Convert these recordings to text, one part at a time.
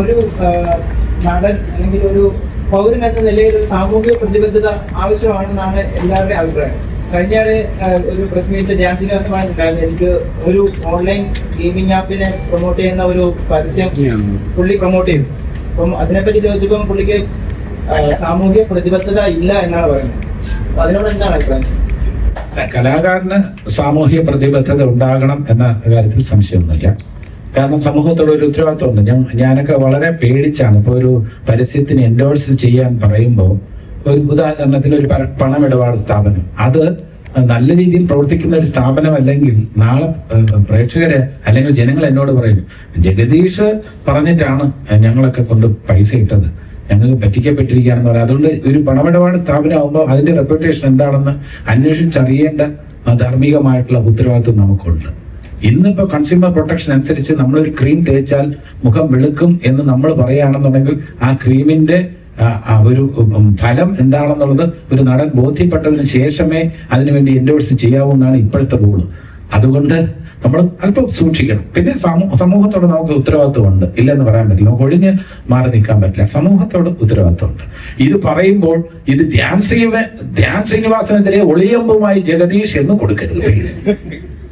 ഒരു നടൻ അല്ലെങ്കിൽ ഒരു പൗരൻ എന്ന നിലയിൽ ഒരു സാമൂഹിക പ്രതിബദ്ധത ആവശ്യമാണെന്നാണ് എല്ലാവരുടെയും അഭിപ്രായം. കഴിഞ്ഞയാൾ ഒരു പ്രസ് മീറ്റിൽ ധ്യാൻ ഉണ്ടായിരുന്നു എനിക്ക് ഒരു ഓൺലൈൻ ഗെയിമിംഗ് ആപ്പിനെ പ്രൊമോട്ട് ചെയ്യുന്ന ഒരു പരസ്യം പുള്ളി പ്രൊമോട്ട് ചെയ്തു. അപ്പം അതിനെപ്പറ്റി ചോദിച്ചപ്പം പുള്ളിക്ക് സാമൂഹിക പ്രതിബദ്ധത ഇല്ല എന്നാണ് പറയുന്നത്. അപ്പൊ അതിനോട് എന്താണ് അഭിപ്രായം? കലാകാരന് സാമൂഹിക പ്രതിബദ്ധത ഉണ്ടാകണം എന്ന കാര്യത്തിൽ സംശയമൊന്നുമില്ല. കാരണം സമൂഹത്തോട് ഒരു ഉത്തരവാദിത്വമുണ്ട് ഞാൻ ഞാനൊക്കെ വളരെ പേടിച്ചാണ്. ഇപ്പൊ ഒരു പരസ്യത്തിന് എൻഡോഴ്സ് ചെയ്യാൻ പറയുമ്പോൾ ഒരു ഉദാഹരണത്തിന് ഒരു പണമിടപാട് സ്ഥാപനം. അത് നല്ല രീതിയിൽ പ്രവർത്തിക്കുന്ന ഒരു സ്ഥാപനം അല്ലെങ്കിൽ നാളെ പ്രേക്ഷകരെ അല്ലെങ്കിൽ ജനങ്ങൾ എന്നോട് പറയും ജഗദീഷ് പറഞ്ഞിട്ടാണ് ഞങ്ങളൊക്കെ കൊണ്ട് പൈസ ഇട്ടത്. ഞങ്ങൾക്ക് പറ്റിക്കപ്പെട്ടിരിക്കുകയാണെന്ന് പറയാം. അതുകൊണ്ട് ഒരു പണമിടപാട് സ്ഥാപനമാകുമ്പോൾ അതിന്റെ റെപ്യൂട്ടേഷൻ എന്താണെന്ന് അന്വേഷിച്ചറിയേണ്ട ധാർമ്മികമായിട്ടുള്ള ഉത്തരവാദിത്വം നമുക്കുണ്ട്. ഇന്നിപ്പോ കൺസ്യൂമർ പ്രൊട്ടക്ഷൻ അനുസരിച്ച് നമ്മൾ ഒരു ക്രീം തേച്ചാൽ മുഖം വെളുക്കും എന്ന് നമ്മൾ പറയുകയാണെന്നുണ്ടെങ്കിൽ ആ ക്രീമിന്റെ ഒരു ഫലം എന്താണെന്നുള്ളത് ഒരു നടൻ ബോധ്യപ്പെട്ടതിന് ശേഷമേ അതിനുവേണ്ടി എൻഡോഴ്സ് ചെയ്യാവൂ എന്നാണ് ഇപ്പോഴത്തെ റൂൾ അതുകൊണ്ട് നമ്മൾ അല്പം സൂക്ഷിക്കണം. പിന്നെ സമൂ- സമൂഹത്തോട് നമുക്ക് ഉത്തരവാദിത്വമുണ്ട്. ഇല്ലെന്ന് പറയാൻ പറ്റില്ല. നമുക്ക് ഒഴിഞ്ഞ് മാറി നിൽക്കാൻ പറ്റില്ല. സമൂഹത്തോട് ഉത്തരവാദിത്വമുണ്ട്. ഇത് പറയുമ്പോൾ ഇത് ധ്യാൻ ശ്രീ ധ്യാൻ ശ്രീനിവാസനെതിരെ ഒളിയമ്പുമായി ജഗദീഷ് എന്ന് കൊടുക്കരുത്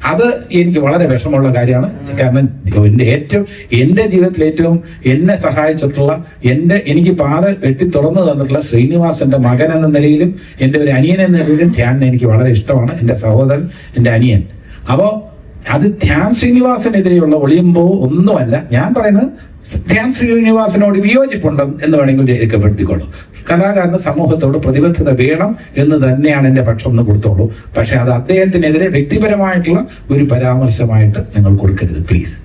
അത് എനിക്ക് വളരെ വിഷമമുള്ള കാര്യമാണ്. കാരണം എന്റെ ഏറ്റവും എന്റെ ജീവിതത്തിൽ ഏറ്റവും എന്നെ സഹായിച്ചിട്ടുള്ള എന്റെ എനിക്ക് പാത വെട്ടി തുറന്നു തന്നിട്ടുള്ള ശ്രീനിവാസന്റെ മകൻ എന്ന നിലയിലും എന്റെ ഒരു അനിയൻ എന്ന നിലയിലും ധ്യാൻ എനിക്ക് വളരെ ഇഷ്ടമാണ്. എന്റെ സഹോദരൻ എന്റെ അനിയൻ. അപ്പോ അത് ധ്യാൻ ശ്രീനിവാസനെതിരെയുള്ള ഒളിയുമ്പോ ഒന്നുമല്ല. ഞാൻ പറയുന്നത് ധ്യാൻ ശ്രീനിവാസനോട് വിയോജിപ്പുണ്ട് എന്ന് വേണമെങ്കിൽ രേഖപ്പെടുത്തിക്കോളൂ. കലാകാരന് സമൂഹത്തോട് പ്രതിബദ്ധത വേണം എന്ന് തന്നെയാണ് എന്റെ പക്ഷം എന്ന് കൊടുത്തോളൂ. പക്ഷെ അത് അദ്ദേഹത്തിനെതിരെ വ്യക്തിപരമായിട്ടുള്ള ഒരു പരാമർശമായിട്ട് നിങ്ങൾ കൊടുക്കരുത് പ്ലീസ്